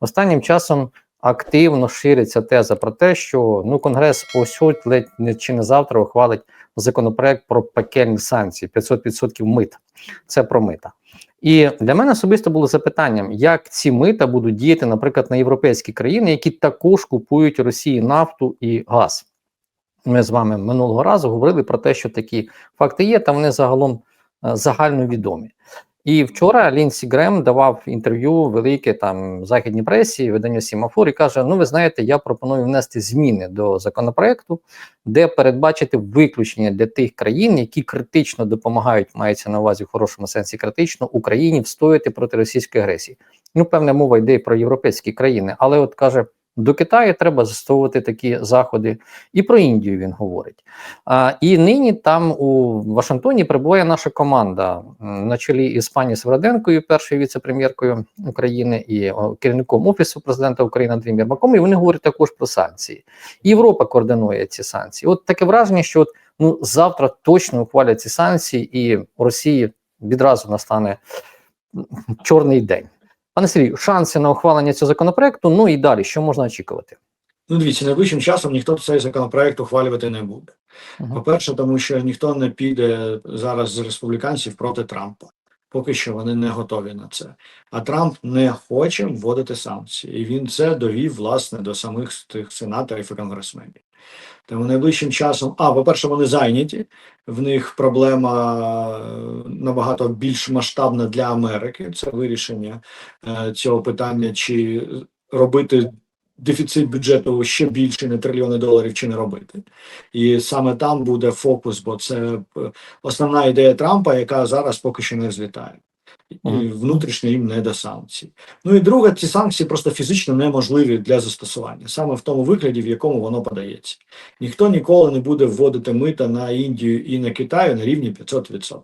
Останнім часом активно шириться теза про те, що ну Конгрес ось ледь не чи не завтра ухвалить законопроект про пекельні санкції 500% мит. Це про мита. І для мене особисто було запитанням, як ці мита будуть діяти, наприклад, на європейські країни, які також купують Росії нафту і газ. Ми з вами минулого разу говорили про те, що такі факти є, та вони загалом е, загальновідомі. І вчора Лінсі Грем давав інтерв'ю велике там західній пресі, виданню Сімафор, і каже: Ну, ви знаєте, я пропоную внести зміни до законопроекту, де передбачити виключення для тих країн, які критично допомагають, мається на увазі в хорошому сенсі критично Україні встояти проти російської агресії. Ну, певна мова йде про європейські країни, але от каже. До Китаю треба застосовувати такі заходи, і про Індію він говорить. А, І нині там у Вашингтоні перебуває наша команда на чолі із пані Свороденкою, першою віце-прем'єркою України, і керівником офісу президента України Андрієм Єрмаком. І вони говорять також про санкції. Європа координує ці санкції. От таке враження, що от, ну завтра точно ухвалять ці санкції, і у Росії відразу настане чорний день. Пане Сергію, шанси на ухвалення цього законопроекту. Ну і далі, що можна очікувати? Ну, дивіться, найближчим часом ніхто цей законопроект ухвалювати не буде. По-перше, тому що ніхто не піде зараз з республіканців проти Трампа. Поки що вони не готові на це. А Трамп не хоче вводити санкції, і він це довів власне до самих тих сенаторів і конгресменів. Тому найближчим часом, а по-перше, вони зайняті. В них проблема е, набагато більш масштабна для Америки. Це вирішення е, цього питання, чи робити дефіцит бюджету ще більше на трильйони доларів, чи не робити. І саме там буде фокус, бо це е, основна ідея Трампа, яка зараз поки що не злітає. І внутрішньо їм не до санкцій. Ну і друге, ці санкції просто фізично неможливі для застосування, саме в тому вигляді, в якому воно подається. Ніхто ніколи не буде вводити мита на Індію і на Китай на рівні 500%.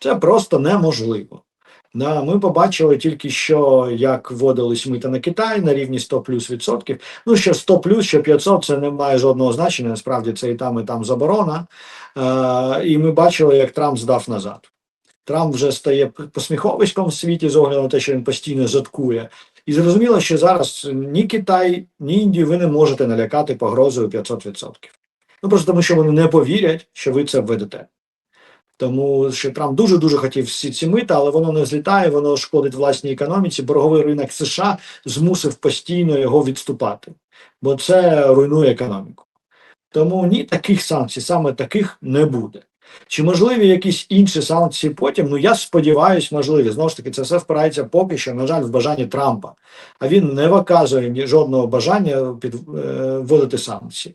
Це просто неможливо. Да, ми побачили тільки що, як вводились мита на Китай на рівні 100 плюс відсотків. Ну, що 100 плюс, що 500, це не має жодного значення. Насправді це і там, і там заборона. Е, і ми бачили, як Трамп здав назад. Трамп вже стає посміховиськом в світі з огляду на те, що він постійно заткує. І зрозуміло, що зараз ні Китай, ні Індію ви не можете налякати погрозою 500%. Ну просто тому, що вони не повірять, що ви це введете. Тому що Трамп дуже дуже хотів всі ці мита, але воно не злітає, воно шкодить власній економіці. Борговий ринок США змусив постійно його відступати, бо це руйнує економіку. Тому ні таких санкцій, саме таких не буде. Чи можливі якісь інші санкції потім? Ну я сподіваюся, можливі. Знову ж таки, це все впирається поки що, на жаль, в бажанні Трампа. А він не виказує жодного бажання під, е, вводити санкції.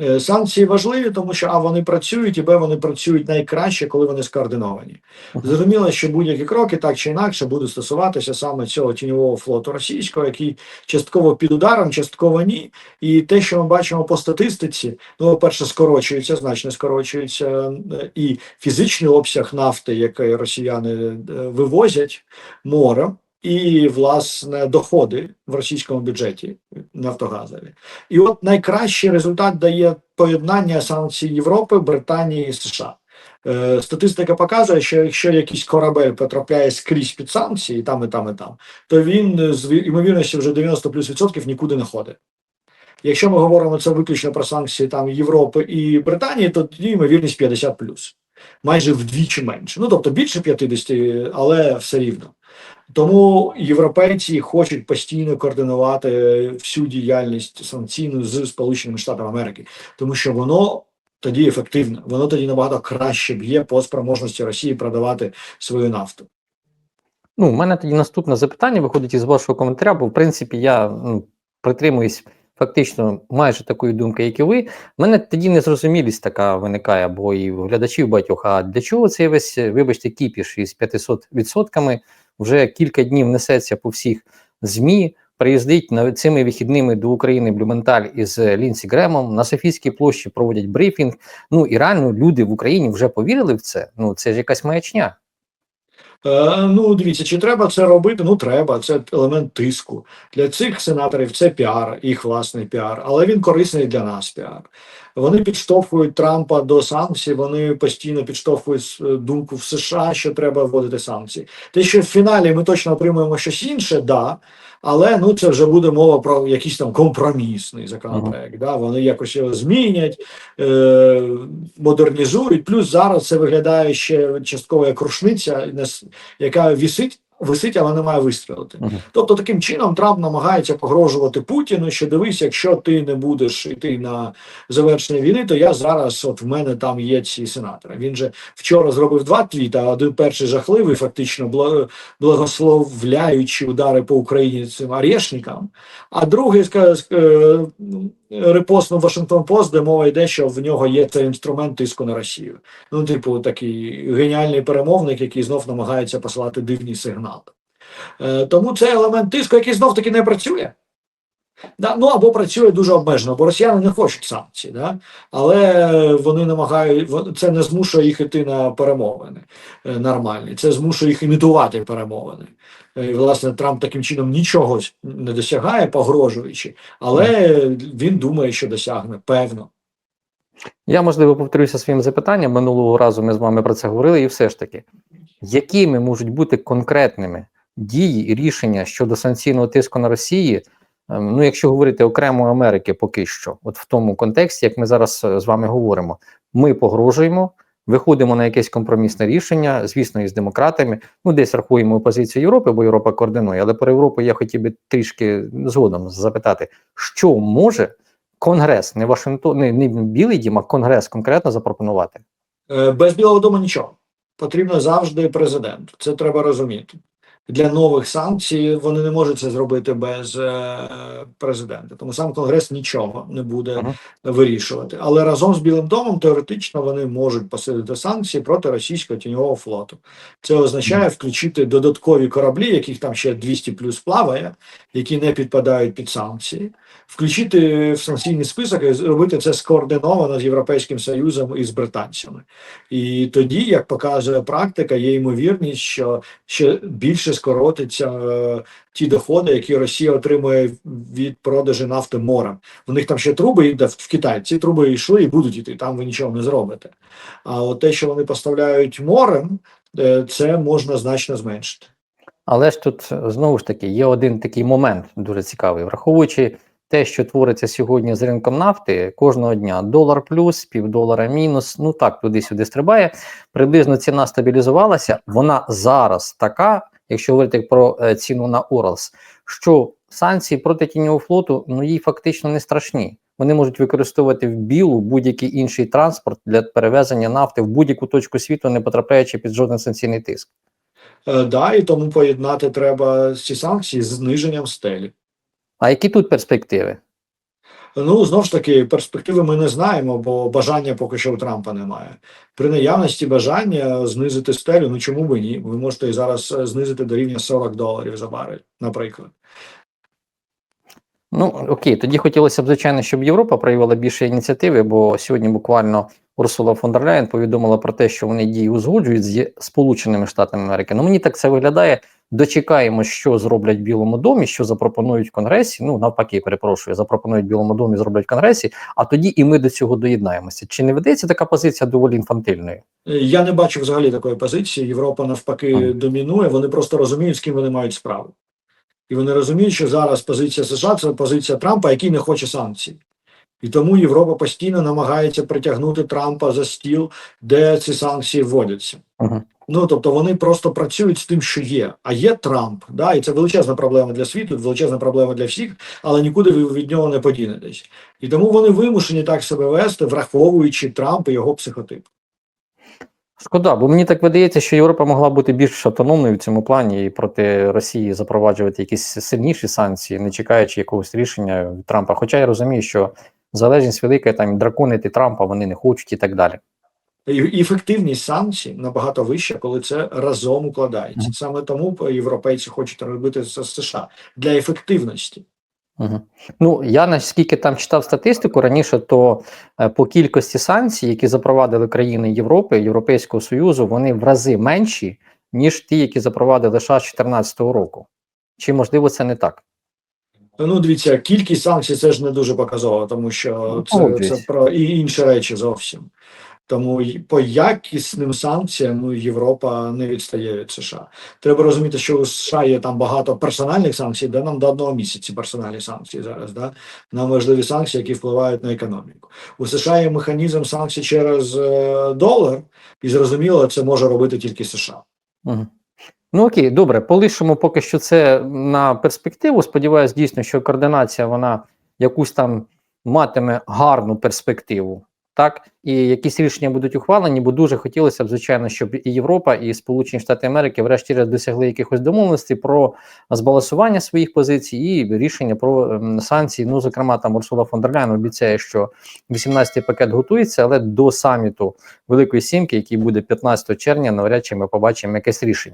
Е, Санкції важливі, тому що а вони працюють, і б вони працюють найкраще, коли вони скоординовані. Зрозуміло, що будь-які кроки так чи інакше будуть стосуватися саме цього тіньового флоту російського, який частково під ударом, частково ні. І те, що ми бачимо по статистиці, ну, по-перше, скорочується, значно скорочується е, і фізичний обсяг нафти, який росіяни е, вивозять морем. І власне доходи в російському бюджеті Нафтогазові, і от найкращий результат дає поєднання санкцій Європи, Британії і США. Е, статистика показує, що якщо якийсь корабель потрапляє скрізь під санкції, там, і там, і там, то він е, з ві- ймовірністю вже 90 плюс відсотків нікуди не ходить. Якщо ми говоримо це виключно про санкції там Європи і Британії, то тоді ймовірність 50 плюс, майже вдвічі менше. Ну тобто більше 50, але все рівно. Тому європейці хочуть постійно координувати всю діяльність санкційну з Сполученими Штатами Америки, тому що воно тоді ефективно, воно тоді набагато краще б'є по спроможності Росії продавати свою нафту. Ну, у мене тоді наступне запитання виходить із вашого коментаря, бо в принципі я ну, притримуюсь фактично майже такої думки, як і ви. У мене тоді незрозумілість така виникає, бо і в глядачів багатьох. А для чого цей весь, вибачте, кіпіш із 500% вже кілька днів несеться по всіх ЗМІ, приїздить цими вихідними до України Блюменталь із Лінсі Гремом, на Софійській площі проводять брифінг. Ну і реально люди в Україні вже повірили в це. Ну це ж якась маячня. Е, ну, дивіться, чи треба це робити? Ну, треба. Це елемент тиску. Для цих сенаторів це піар, їх власний піар, але він корисний для нас піар. Вони підштовхують Трампа до санкцій. Вони постійно підштовхують е, думку в США, що треба вводити санкції. Те, що в фіналі ми точно отримуємо щось інше, да. Але ну це вже буде мова про якийсь там компромісний законопроект. Да? Вони якось його змінять, е- модернізують. Плюс зараз це виглядає ще частково як рушниця, яка висить, висить, але не має вистрілити. Мгм. Тобто, таким чином Трамп намагається погрожувати Путіну, що дивись, якщо ти не будеш йти на завершення війни, то я зараз, от в мене там є ці сенатори. Він же вчора зробив два твіта. Один перший жахливий, фактично благословляючи удари по Україні цим орешникам, а другий ска- ск- е, репостнув Вашингтон Пост, де мова йде, що в нього є цей інструмент тиску на Росію. Ну, типу, такий геніальний перемовник, який знов намагається посилати дивні сигнали. Е, тому це елемент тиску, який знов таки не працює. Да, ну або працює дуже обмежено, бо росіяни не хочуть санкцій, да? але вони намагають це не змушує їх іти на перемовини е, нормальні, це змушує їх імітувати перемовини. Е, І, власне, Трамп таким чином нічого не досягає, погрожуючи, але він думає, що досягне, певно. Я, можливо, повторюся своїм запитанням. Минулого разу ми з вами про це говорили, і все ж таки, якими можуть бути конкретними дії і рішення щодо санкційного тиску на Росії? Ем, Ну, якщо говорити окремо Америки, поки що, от в тому контексті, як ми зараз е, з вами говоримо, ми погрожуємо, виходимо на якесь компромісне рішення, звісно, із демократами. Ну, десь рахуємо позицію Європи, бо Європа координує. Але про Європу я хотів би трішки згодом запитати, що може Конгрес, не Вашингтон, не, не Білий Дім, а Конгрес конкретно запропонувати. Е, Без Білого дому нічого. Потрібно завжди президент. Це треба розуміти. Для нових санкцій вони не можуть це зробити без е, президента. Тому сам Конгрес нічого не буде Ага. вирішувати. Але разом з Білим домом теоретично вони можуть посилити санкції проти російського тіньового флоту. Це означає включити додаткові кораблі, яких там ще 200 плюс плаває, які не підпадають під санкції, включити в санкційний список і зробити це скоординовано з Європейським Союзом і з британцями. І тоді, як показує практика, є ймовірність, що ще більше скоротиться е, ті доходи, які Росія отримує від продажу нафти морем. У них там ще труби йде в Китай. Ці труби йшли і будуть йти. Там ви нічого не зробите. А от те, що вони поставляють морем, е, це можна значно зменшити. Але ж тут знову ж таки є один такий момент дуже цікавий, враховуючи те, що твориться сьогодні з ринком нафти, кожного дня долар плюс, півдолара мінус. Ну так, туди-сюди стрибає. Приблизно ціна стабілізувалася. Вона зараз така, якщо говорити про е, ціну на Уралс, що санкції проти тіньового флоту ну їй фактично не страшні. Вони можуть використовувати в білу будь-який інший транспорт для перевезення нафти в будь-яку точку світу, не потрапляючи під жоден санкційний тиск. Е, Да, і тому поєднати треба ці санкції з зниженням стелі. А які тут перспективи? Ну, знову ж таки, перспективи ми не знаємо, бо бажання поки що у Трампа немає. При наявності бажання знизити стелю, ну чому би ні? Ви можете і зараз е, знизити до рівня 40 доларів за барель, наприклад. Ну окей, тоді хотілося б, звичайно, щоб Європа проявила більше ініціативи, бо сьогодні буквально Урсула фон дер Ляєн повідомила про те, що вони дії узгоджують з Сполученими Штатами Америки. Ну мені так це виглядає. Дочекаємо, що зроблять в Білому домі, що запропонують в Конгресі. Ну навпаки, перепрошую, запропонують в Білому домі, зроблять в Конгресі. А тоді і ми до цього доєднаємося. Чи не ведеться така позиція доволі інфантильною? Я не бачу взагалі такої позиції. Європа навпаки Ага. домінує. Вони просто розуміють, з ким вони мають справу. І вони розуміють, що зараз позиція США це позиція Трампа, який не хоче санкцій. І тому Європа постійно намагається притягнути Трампа за стіл, де ці санкції вводяться. Угу. Ну тобто вони просто працюють з тим, що є. А є Трамп, да, і це величезна проблема для світу, величезна проблема для всіх, але нікуди ви від нього не подінетесь. І тому вони вимушені так себе вести, враховуючи Трамп і його психотип. Шкода, бо мені так видається, що Європа могла бути більш автономною в цьому плані і проти Росії запроваджувати якісь сильніші санкції, не чекаючи якогось рішення від Трампа. Хоча я розумію, що залежність велика, там драконити Трампа вони не хочуть і так далі. І ефективність санкцій набагато вища, коли це разом укладається. Саме тому європейці хочуть робити це з США для ефективності. Угу. Ну я наскільки там читав статистику раніше, то е, по кількості санкцій, які запровадили країни Європи, Європейського Союзу, вони в рази менші, ніж ті, які запровадили США з 2014 року. Чи можливо це не так? Ну, дивіться, кількість санкцій це ж не дуже показово, тому що це, Погоджуюсь. це про і інші речі зовсім. Тому по якісним санкціям ну, Європа не відстає від США. Треба розуміти, що у США є там багато персональних санкцій, де нам до одного місяці персональні санкції зараз. Да? Нам важливі санкції, які впливають на економіку. У США є механізм санкцій через е, долар, і зрозуміло, це може робити тільки США. Мгм. Ну окей, добре, полишимо поки що це на перспективу. Сподіваюсь, дійсно, що координація вона якусь там матиме гарну перспективу. Так, і якісь рішення будуть ухвалені, бо дуже хотілося б, звичайно, щоб і Європа, і Сполучені Штати Америки, врешті-решт, досягли якихось домовленостей про збалансування своїх позицій і рішення про ем, санкції. Ну, зокрема, там Урсула фон обіцяє, що 18-й пакет готується, але до саміту Великої Сімки, який буде 15 червня, навряд чи ми побачимо якесь рішення.